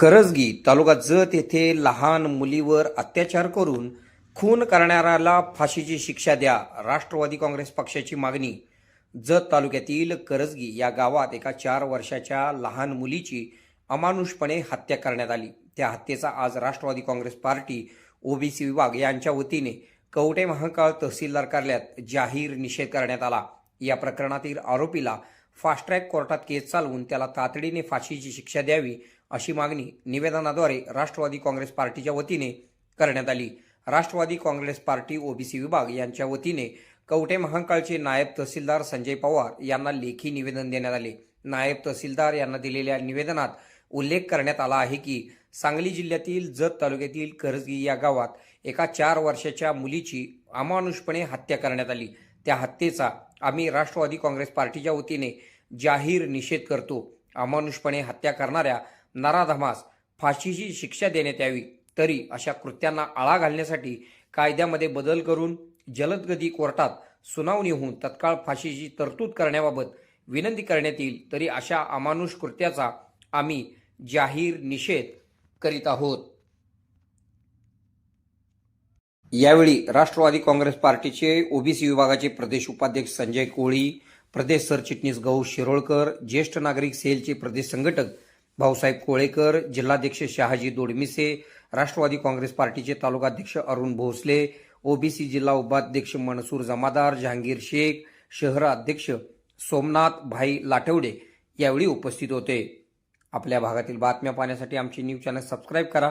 करजगी तालुका जत येथे लहान मुलीवर अत्याचार करून खून करणाऱ्याला फाशीची शिक्षा द्या. राष्ट्रवादी काँग्रेस पक्षाची मागणी. जत तालुक्यातील करजगी या गावात एका चार वर्षाच्या लहान मुलीची अमानुषपणे हत्या करण्यात आली. त्या हत्येचा आज राष्ट्रवादी काँग्रेस पार्टी ओबीसी विभाग यांच्या वतीने कवटे महाकाळ तहसीलदार कार्यालयात जाहीर निषेध करण्यात आला. या प्रकरणातील आरोपीला फास्ट ट्रॅक कोर्टात केस चालवून त्याला तातडीने फाशीची शिक्षा द्यावी अशी मागणी निवेदनाद्वारे राष्ट्रवादी काँग्रेस पार्टीच्या वतीने करण्यात आली. राष्ट्रवादी काँग्रेस पार्टी ओबीसी विभाग यांच्या वतीने कवटे महांकाळचे नायब तहसीलदार संजय पवार यांना लेखी निवेदन देण्यात आले. नायब तहसीलदार यांना दिलेल्या निवेदनात उल्लेख करण्यात आला आहे की सांगली जिल्ह्यातील जत तालुक्यातील करजगी या गावात एका चार वर्षाच्या मुलीची अमानुषपणे हत्या करण्यात आली. त्या हत्येचा आम्ही राष्ट्रवादी काँग्रेस पार्टीच्या वतीने जाहीर निषेध करतो. अमानुषपणे हत्या करणाऱ्या नराधमास फाशीची शिक्षा देण्यात यावी. तरी अशा कृत्यांना आळा घालण्यासाठी कायद्यामध्ये बदल करून जलदगती कोर्टात सुनावणी होऊन तत्काळ फाशीची तरतूद करण्याबाबत विनंती करण्यात येईल. तरी अशा अमानुष कृत्याचा आम्ही जाहीर निषेध करीत आहोत. यावेळी राष्ट्रवादी काँग्रेस पार्टीचे ओबीसी विभागाचे प्रदेश उपाध्यक्ष संजय कोळी प्रदेश सरचिटणीस गौ शिरोळकर ज्येष्ठ नागरिक सेलचे प्रदेश संघटक भाऊसाहेब कोळेकर जिल्हाध्यक्ष शहाजी दोडमिसे राष्ट्रवादी काँग्रेस पार्टीचे तालुकाध्यक्ष अरुण भोसले ओबीसी जिल्हा उपाध्यक्ष मनसूर जमादार जहांगीर शेख शहर अध्यक्ष सोमनाथ भाई लाठवडे यावेळी उपस्थित होते. आपल्या भागातील बातम्या पाहण्यासाठी आमचे न्यूज चॅनल सबस्क्राईब करा.